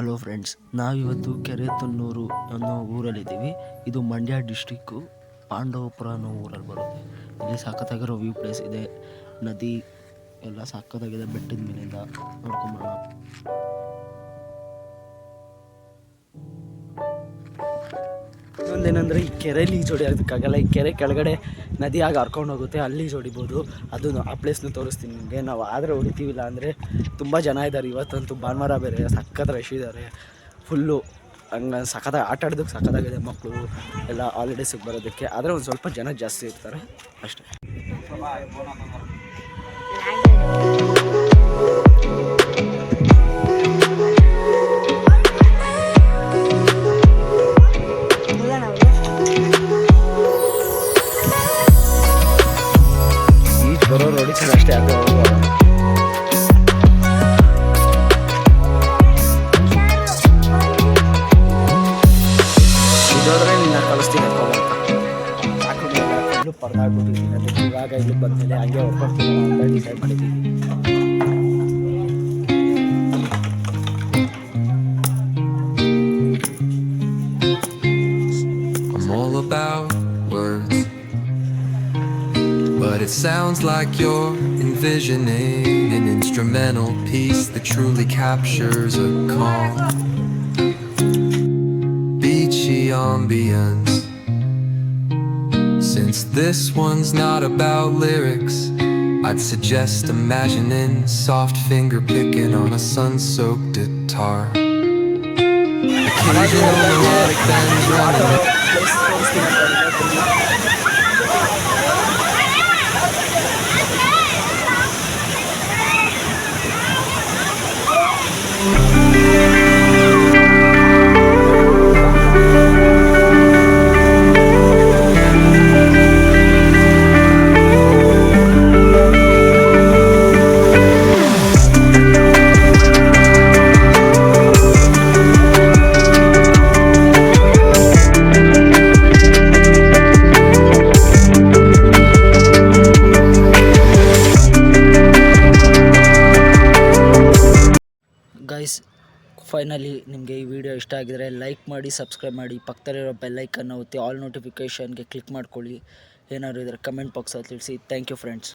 Hello friends ನಾವಿವತ್ತು ಕೆರೆತನ್ನೂರು ಅನ್ನೋ ಊರಲ್ಲಿದ್ದೀವಿ. ಇದು ಮಂಡ್ಯ ಡಿಸ್ಟಿಕ್ಕು ಪಾಂಡವಪುರ ಅನ್ನೋ ಊರಲ್ಲಿ ಬರುತ್ತೆ. ಇಲ್ಲಿ ಸಖತ್ತಾಗಿರೋ ವ್ಯೂ ಪ್ಲೇಸ್ ಇದೆ. ನದಿ ಎಲ್ಲ ಸಖತ್ತಾಗಿದೆ ಬೆಟ್ಟದ ಮೇಲಿಂದ ನೋಡ್ಕೊಂಬರೋಣ. ಇನ್ನೊಂದೇನೆಂದರೆ ಈ ಕೆರೆಯಲ್ಲಿ ಈಜೋಡಿ ಅದಕ್ಕಾಗಲ್ಲ ಈ ಕೆರೆ ಕೆಳಗಡೆ ನದಿ ಆಗಿ ಹರ್ಕೊಂಡು ಹೋಗುತ್ತೆ, ಅಲ್ಲಿ ಹೊಡಿಬೋದು ಅದನ್ನು ಆ ಪ್ಲೇಸ್ನ ತೋರಿಸ್ತೀನಿ ನಿಮಗೆ. ನಾವು ಆದರೆ ಹೊಡಿತೀವಿಲ್ಲ ಅಂದರೆ ತುಂಬ ಜನ ಇದ್ದಾರೆ ಇವತ್ತಂತೂ ಭಾನುವಾರ ಬೇರೆ ಸಖತ್ ರಶ್ ಇದ್ದಾರೆ ಫುಲ್ಲು ಹಂಗೆ ಸಖತ್ತಾಗಿ ಆಟ ಆಡೋದಕ್ಕೆ ಸಖತ್ತಾಗಿದೆ ಮಕ್ಕಳು ಎಲ್ಲ ಹಾಲಿಡೇಸಿಗೆ ಬರೋದಕ್ಕೆ. ಆದರೆ ಒಂದು ಸ್ವಲ್ಪ ಜನ ಜಾಸ್ತಿ ಇರ್ತಾರೆ. ಅಷ್ಟೇ. ಅದಕ್ಕೆ ಇವಾಗ ಇಲ್ಲಿ ಹಂಗೆ ಅಂತ ಡಿಸೈಡ್ ಮಾಡಿದ್ದೀನಿ it sounds like you're envisioning an instrumental piece that truly captures a calm, beachy ambience. Since this one's not about lyrics, I'd suggest imagining soft finger picking on a sun soaked guitar. Occasional guys finally ನಿಮಗೆ ಈ video ಇಷ್ಟ ಆಗಿದರೆ like ಮಾಡಿ subscribe ಮಾಡಿ, ಪಕ್ಕದಲ್ಲಿರೋ ಬೆಲ್ಲೈಕನ್ನು ಒತ್ತಿ all ನೋಟಿಫಿಕೇಷನ್ಗೆ click ಮಾಡ್ಕೊಳ್ಳಿ. ಏನಾದ್ರು ಇದ್ದರೆ ಕಮೆಂಟ್ ಬಾಕ್ಸಲ್ಲಿ ತಿಳಿಸಿ. Thank you friends